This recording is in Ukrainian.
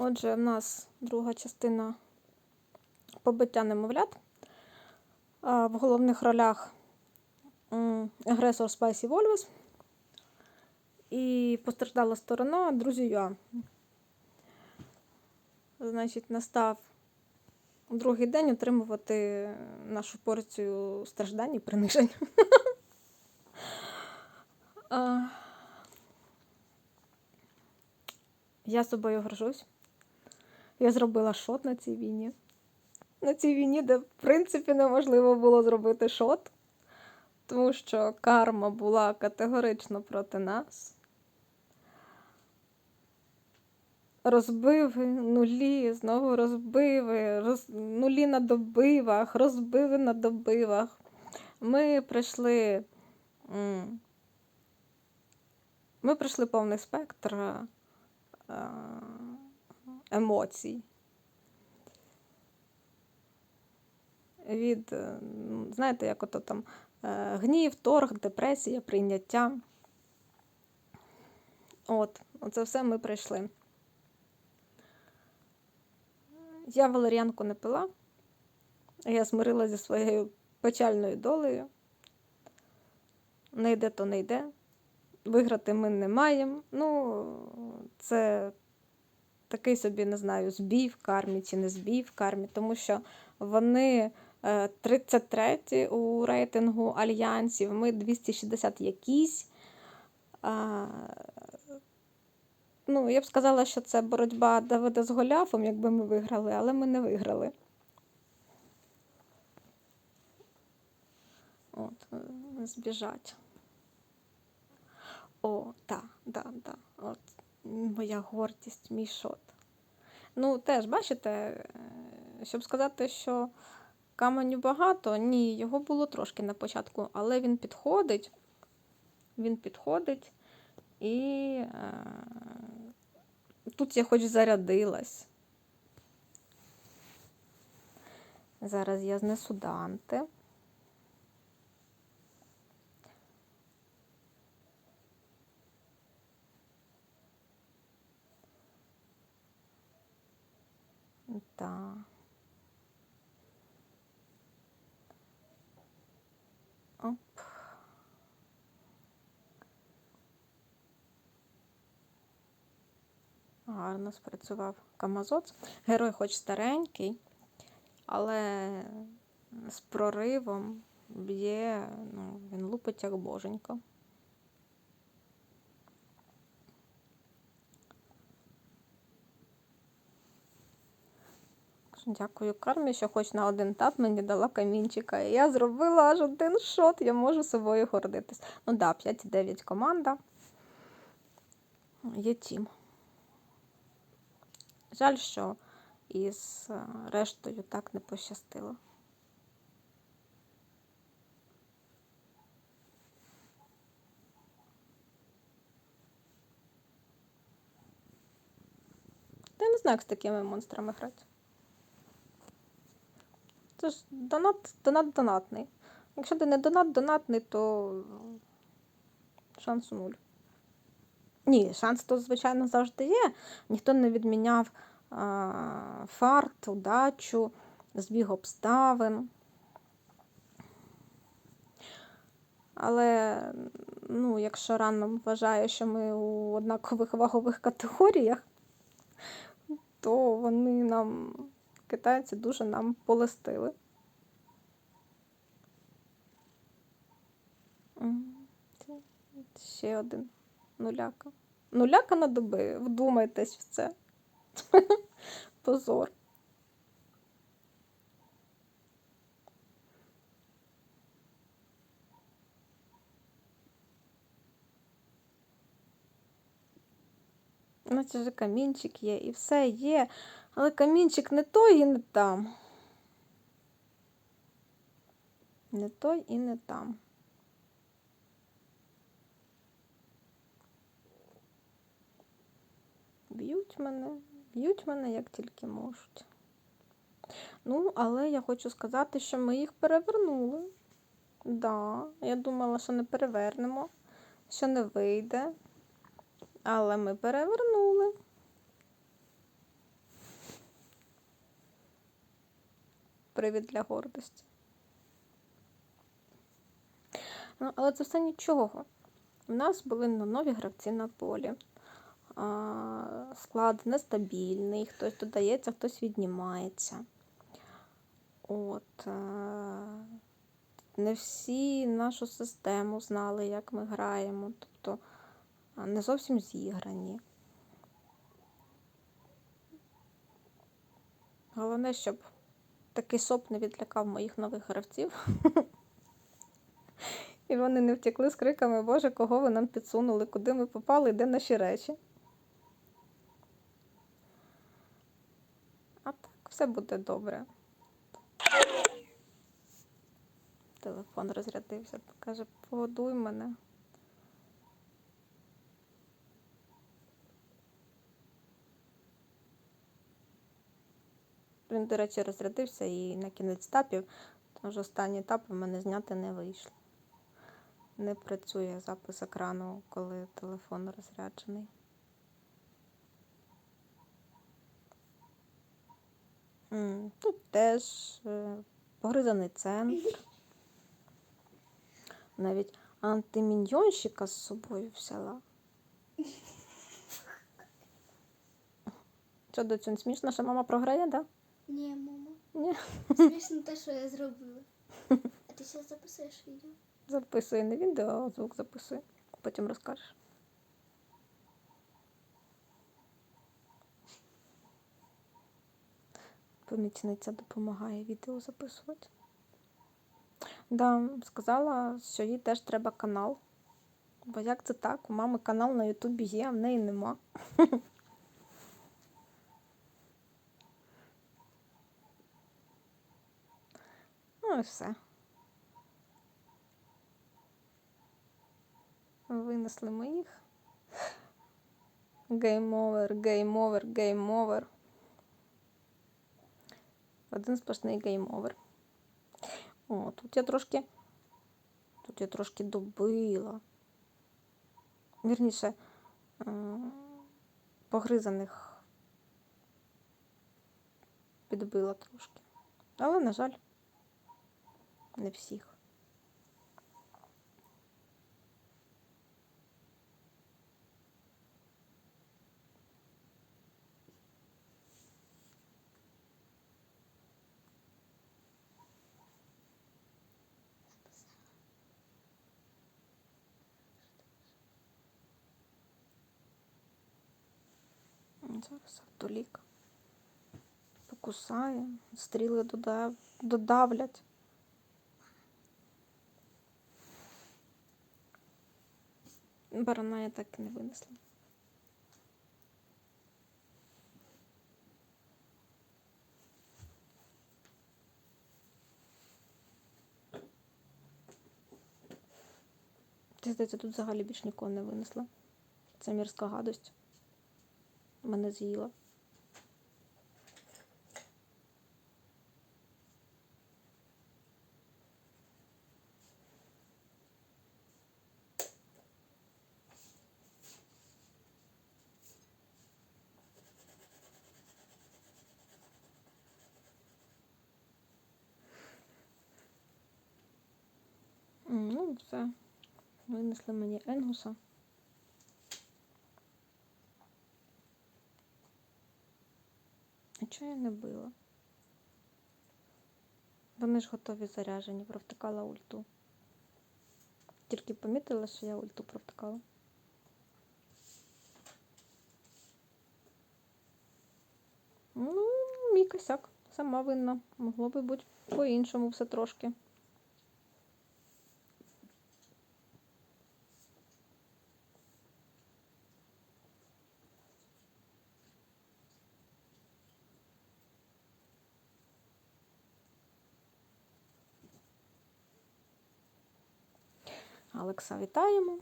Отже, в нас друга частина побиття немовлят. В головних ролях агресор Спайсі Вольвес і постраждала сторона друзі Юа. Значить, настав другий день отримувати нашу порцію страждань і принижень. Я собою горжусь. Я зробила шот на цій війні. На цій війні, де, в принципі, неможливо було зробити шот, тому що карма була категорично проти нас. Розбиви, нулі, знову розбиви, роз... нулі на добивах, розбиви на добивах. Ми пройшли. Ми пройшли повний спектр емоцій. Від, е, знаєте, як ото там е, гнів, торг, депресія, прийняття. От, оце все ми пройшли. Я валеріанку не пила. Я змирилася зі своєю печальною долею. Не йде, то не йде. Виграти ми не маємо. Ну, це такий собі, не знаю, збій в кармі чи не збій в кармі, тому що вони е, 33 у рейтингу альянсів, ми 260 якісь. Ну, я б сказала, що це боротьба Давида з Голіафом, якби ми виграли, але ми не виграли. От, е, збіжать. О, так, да, да, От моя гордість, мій шот. Ну, теж, бачите, е, щоб сказати, що каменю багато, ні, його було трошки на початку, але він підходить, він підходить і е, тут я хоч зарядилась. Зараз я знесу Данте. Так. Оп. Гарно спрацював Камазоц. Герой хоч старенький, але з проривом б'є, ну, він лупить як боженько. Дякую кармі, що хоч на один тап мені дала камінчика. І я зробила аж один шот, я можу собою гордитись. Ну да, 5-9 команда. Є тім. Жаль, що із е, рештою так не пощастило. Я не знаю, як з такими монстрами грати. Це ж донат, донат донатний. Якщо ти не донат донатний, то шансу нуль. Ні, шанс то, звичайно, завжди є. Ніхто не відміняв а, фарт, удачу, збіг обставин. Але, ну, якщо рано вважає, що ми у однакових вагових категоріях, то вони нам, китайці, дуже нам полестили. Ще один нуляка. Нуляка на доби. Вдумайтесь в це. Позор. Ну, це ж камінчик є, і все є. Але камінчик не той і не там. Не той і не там. Б'ють мене, б'ють мене як тільки можуть. Ну, але я хочу сказати, що ми їх перевернули. Да, я думала, що не перевернемо, що не вийде але ми перевернули. Привід для гордості. Ну, Але це все нічого. У нас були нові гравці на полі. Склад нестабільний, хтось додається, хтось віднімається. От. Е, не всі нашу систему знали, як ми граємо. Тобто не зовсім зіграні. Головне, щоб такий соп не відлякав моїх нових гравців. І вони не втекли з криками, Боже, кого ви нам підсунули, куди ми попали, де наші речі. А так, все буде добре. Телефон розрядився, каже, погодуй мене. Він, до речі, розрядився і на кінець етапів, тому що останні етапи в мене зняти не вийшло. Не працює запис екрану, коли телефон розряджений. Тут теж е, погризаний центр. Навіть антиміньйонщика з собою взяла. Що, доцю, не смішно, що мама програє, так? Ні, мама. Ні. Смішно те, що я зробила. А ти зараз записуєш відео? Записує не відео, а звук записує. Потім розкажеш. Помічниця допомагає відео записувати. Да, сказала, що їй теж треба канал. Бо як це так? У мами канал на Ютубі є, а в неї нема. Ну і все. Винесли моїх. Гейм овер, гейм овер, гейм овер. Один сплошний гейм овер. О, тут я трошки. Тут я трошки добила. Вірніше, е, погризаних підбила трошки. Але, на жаль, не всіх. Зараз автолік. Покусає, стріли додав, додавлять. Барана я так і не винесла. Ти здається, тут взагалі більш нікого не винесла. Це мірська гадость. Мене з'їла. Ну, все. Винесли мені Енгуса. А чого я не била? Вони ж готові заряжені, провтикала ульту. Тільки помітила, що я ульту провтикала. Ну, мій косяк. Сама винна. Могло би бути по-іншому все трошки. Алекса вітаємо.